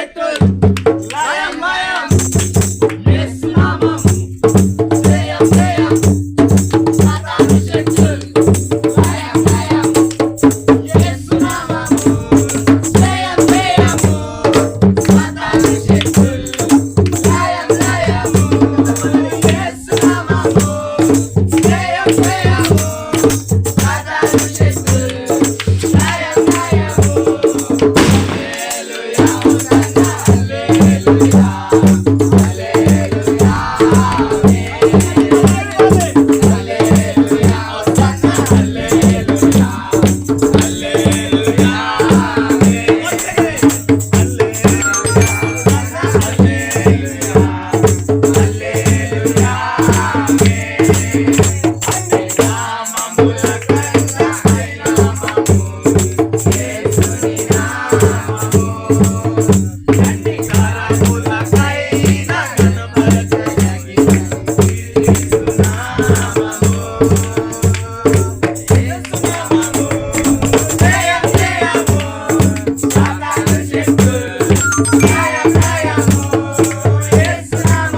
శక్తులు లయం జయం జయం. Thank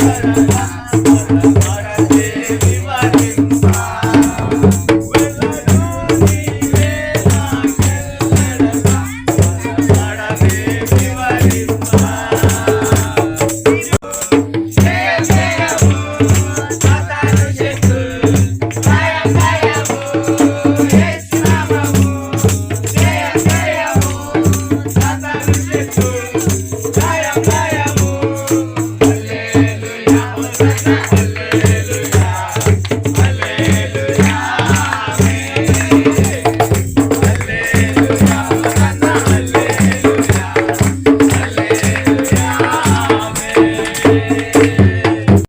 Thank you. Amen.